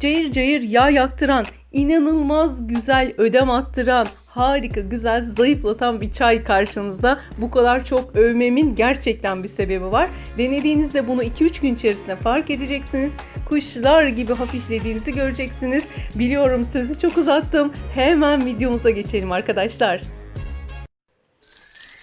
cayır cayır yağ yaktıran, inanılmaz güzel ödem attıran, harika güzel zayıflatan bir çay karşınızda. Bu kadar çok övmemin gerçekten bir sebebi var. Denediğinizde bunu 2-3 gün içerisinde fark edeceksiniz. Kuşlar gibi hafiflediğinizi göreceksiniz. Biliyorum sözü çok uzattım. Hemen videomuza geçelim arkadaşlar.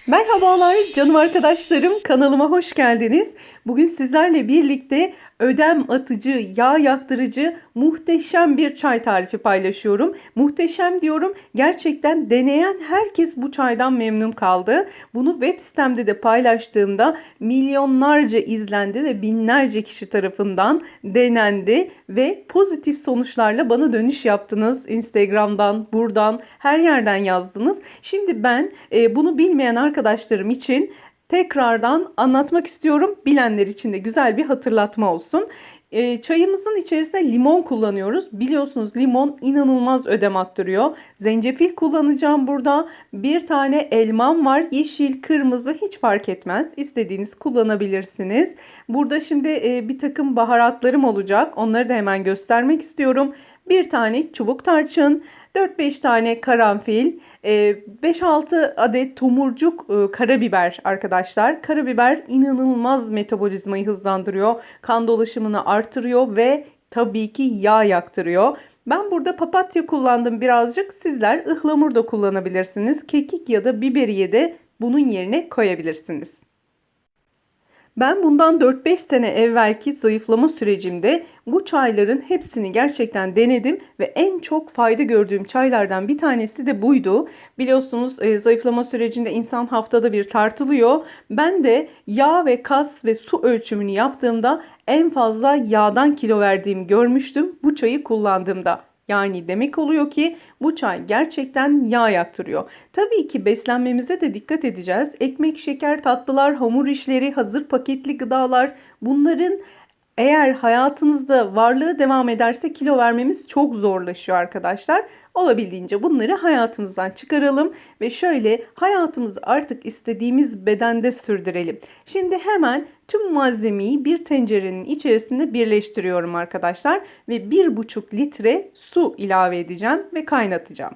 Merhabalar canım arkadaşlarım kanalıma hoş geldiniz. Bugün sizlerle birlikte ödem atıcı, yağ yaktırıcı muhteşem bir çay tarifi paylaşıyorum. Muhteşem diyorum gerçekten deneyen herkes bu çaydan memnun kaldı. Bunu web sitemde de paylaştığımda milyonlarca izlendi ve binlerce kişi tarafından denendi ve pozitif sonuçlarla bana dönüş yaptınız. Instagram'dan, buradan, her yerden yazdınız. Şimdi ben e, bunu bilmeyen arkadaşlarım için tekrardan anlatmak istiyorum. Bilenler için de güzel bir hatırlatma olsun. E, çayımızın içerisinde limon kullanıyoruz. Biliyorsunuz limon inanılmaz ödem attırıyor. Zencefil kullanacağım burada. Bir tane elmam var. Yeşil, kırmızı hiç fark etmez. İstediğiniz kullanabilirsiniz. Burada şimdi e, bir takım baharatlarım olacak. Onları da hemen göstermek istiyorum. Bir tane çubuk tarçın, 4-5 tane karanfil, 5-6 adet tomurcuk e, karabiber arkadaşlar. Karabiber inanılmaz metabolizmayı hızlandırıyor, kan dolaşımını artırıyor ve tabii ki yağ yaktırıyor. Ben burada papatya kullandım birazcık. Sizler ıhlamur da kullanabilirsiniz. Kekik ya da biberiye de bunun yerine koyabilirsiniz. Ben bundan 4-5 sene evvelki zayıflama sürecimde bu çayların hepsini gerçekten denedim ve en çok fayda gördüğüm çaylardan bir tanesi de buydu. Biliyorsunuz e, zayıflama sürecinde insan haftada bir tartılıyor. Ben de yağ ve kas ve su ölçümünü yaptığımda en fazla yağdan kilo verdiğimi görmüştüm bu çayı kullandığımda. Yani demek oluyor ki bu çay gerçekten yağ yaktırıyor. Tabii ki beslenmemize de dikkat edeceğiz. Ekmek, şeker, tatlılar, hamur işleri, hazır paketli gıdalar bunların eğer hayatınızda varlığı devam ederse kilo vermemiz çok zorlaşıyor arkadaşlar. Olabildiğince bunları hayatımızdan çıkaralım ve şöyle hayatımızı artık istediğimiz bedende sürdürelim. Şimdi hemen tüm malzemeyi bir tencerenin içerisinde birleştiriyorum arkadaşlar ve 1,5 litre su ilave edeceğim ve kaynatacağım.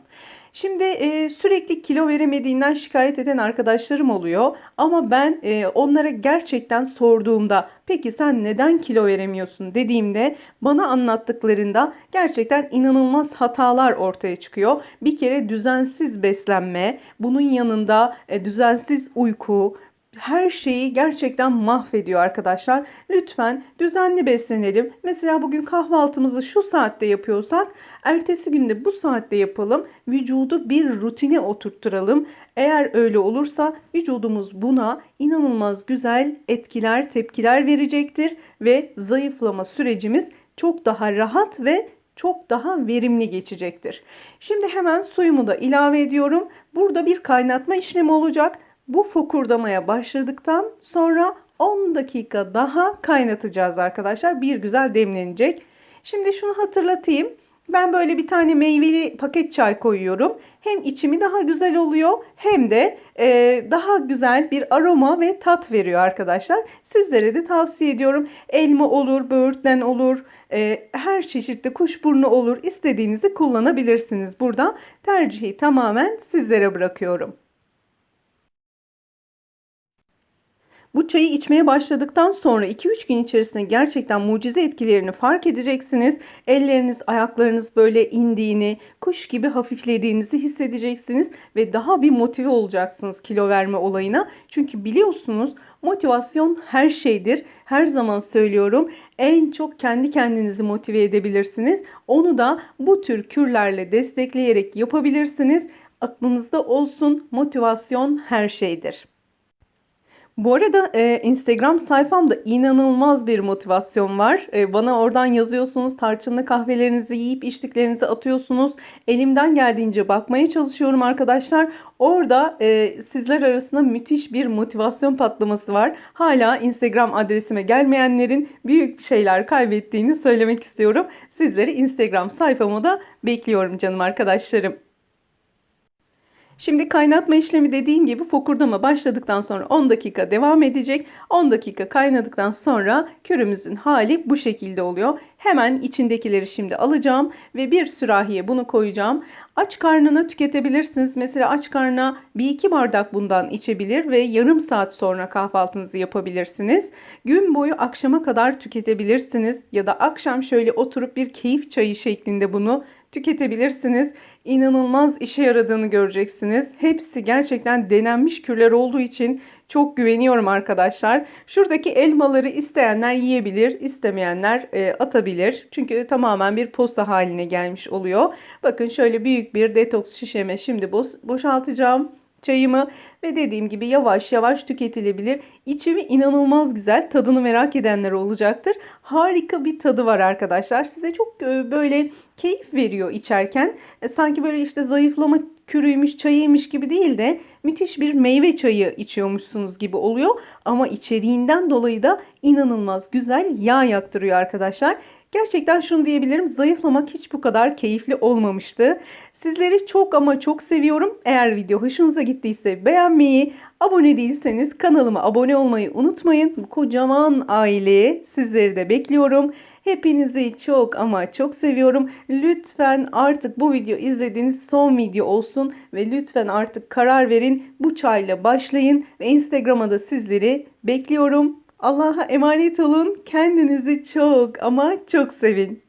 Şimdi e, sürekli kilo veremediğinden şikayet eden arkadaşlarım oluyor ama ben e, onlara gerçekten sorduğumda peki sen neden kilo veremiyorsun dediğimde bana anlattıklarında gerçekten inanılmaz hatalar ortaya çıkıyor. Bir kere düzensiz beslenme, bunun yanında e, düzensiz uyku, her şeyi gerçekten mahvediyor arkadaşlar. Lütfen düzenli beslenelim. Mesela bugün kahvaltımızı şu saatte yapıyorsak ertesi günde bu saatte yapalım. Vücudu bir rutine oturtturalım. Eğer öyle olursa vücudumuz buna inanılmaz güzel etkiler, tepkiler verecektir ve zayıflama sürecimiz çok daha rahat ve çok daha verimli geçecektir. Şimdi hemen suyumu da ilave ediyorum. Burada bir kaynatma işlemi olacak. Bu fokurdamaya başladıktan sonra 10 dakika daha kaynatacağız arkadaşlar. Bir güzel demlenecek. Şimdi şunu hatırlatayım. Ben böyle bir tane meyveli paket çay koyuyorum. Hem içimi daha güzel oluyor hem de e, daha güzel bir aroma ve tat veriyor arkadaşlar. Sizlere de tavsiye ediyorum. Elma olur, böğürtlen olur, e, her çeşitli kuşburnu olur. İstediğinizi kullanabilirsiniz. Burada tercihi tamamen sizlere bırakıyorum. Bu çayı içmeye başladıktan sonra 2-3 gün içerisinde gerçekten mucize etkilerini fark edeceksiniz. Elleriniz, ayaklarınız böyle indiğini, kuş gibi hafiflediğinizi hissedeceksiniz ve daha bir motive olacaksınız kilo verme olayına. Çünkü biliyorsunuz motivasyon her şeydir. Her zaman söylüyorum. En çok kendi kendinizi motive edebilirsiniz. Onu da bu tür kürlerle destekleyerek yapabilirsiniz. Aklınızda olsun motivasyon her şeydir. Bu arada e, Instagram sayfamda inanılmaz bir motivasyon var. E, bana oradan yazıyorsunuz, tarçınlı kahvelerinizi yiyip içtiklerinizi atıyorsunuz. Elimden geldiğince bakmaya çalışıyorum arkadaşlar. Orada e, sizler arasında müthiş bir motivasyon patlaması var. Hala Instagram adresime gelmeyenlerin büyük şeyler kaybettiğini söylemek istiyorum. Sizleri Instagram sayfama da bekliyorum canım arkadaşlarım. Şimdi kaynatma işlemi dediğim gibi fokurdama başladıktan sonra 10 dakika devam edecek. 10 dakika kaynadıktan sonra körümüzün hali bu şekilde oluyor. Hemen içindekileri şimdi alacağım ve bir sürahiye bunu koyacağım. Aç karnına tüketebilirsiniz. Mesela aç karnına bir iki bardak bundan içebilir ve yarım saat sonra kahvaltınızı yapabilirsiniz. Gün boyu akşama kadar tüketebilirsiniz ya da akşam şöyle oturup bir keyif çayı şeklinde bunu tüketebilirsiniz. İnanılmaz işe yaradığını göreceksiniz. Hepsi gerçekten denenmiş kürler olduğu için çok güveniyorum arkadaşlar. Şuradaki elmaları isteyenler yiyebilir, istemeyenler e, atabilir. Çünkü tamamen bir posta haline gelmiş oluyor. Bakın şöyle büyük bir detoks şişeme şimdi boş- boşaltacağım çayımı ve dediğim gibi yavaş yavaş tüketilebilir. İçimi inanılmaz güzel. Tadını merak edenler olacaktır. Harika bir tadı var arkadaşlar. Size çok e, böyle keyif veriyor içerken. E, Sanki böyle işte zayıflama kürüymüş, çayıymış gibi değil de müthiş bir meyve çayı içiyormuşsunuz gibi oluyor. Ama içeriğinden dolayı da inanılmaz güzel yağ yaktırıyor arkadaşlar. Gerçekten şunu diyebilirim. Zayıflamak hiç bu kadar keyifli olmamıştı. Sizleri çok ama çok seviyorum. Eğer video hoşunuza gittiyse beğenmeyi, abone değilseniz kanalıma abone olmayı unutmayın. Bu kocaman aileye sizleri de bekliyorum. Hepinizi çok ama çok seviyorum. Lütfen artık bu video izlediğiniz son video olsun ve lütfen artık karar verin. Bu çayla başlayın ve Instagram'a da sizleri bekliyorum. Allah'a emanet olun. Kendinizi çok ama çok sevin.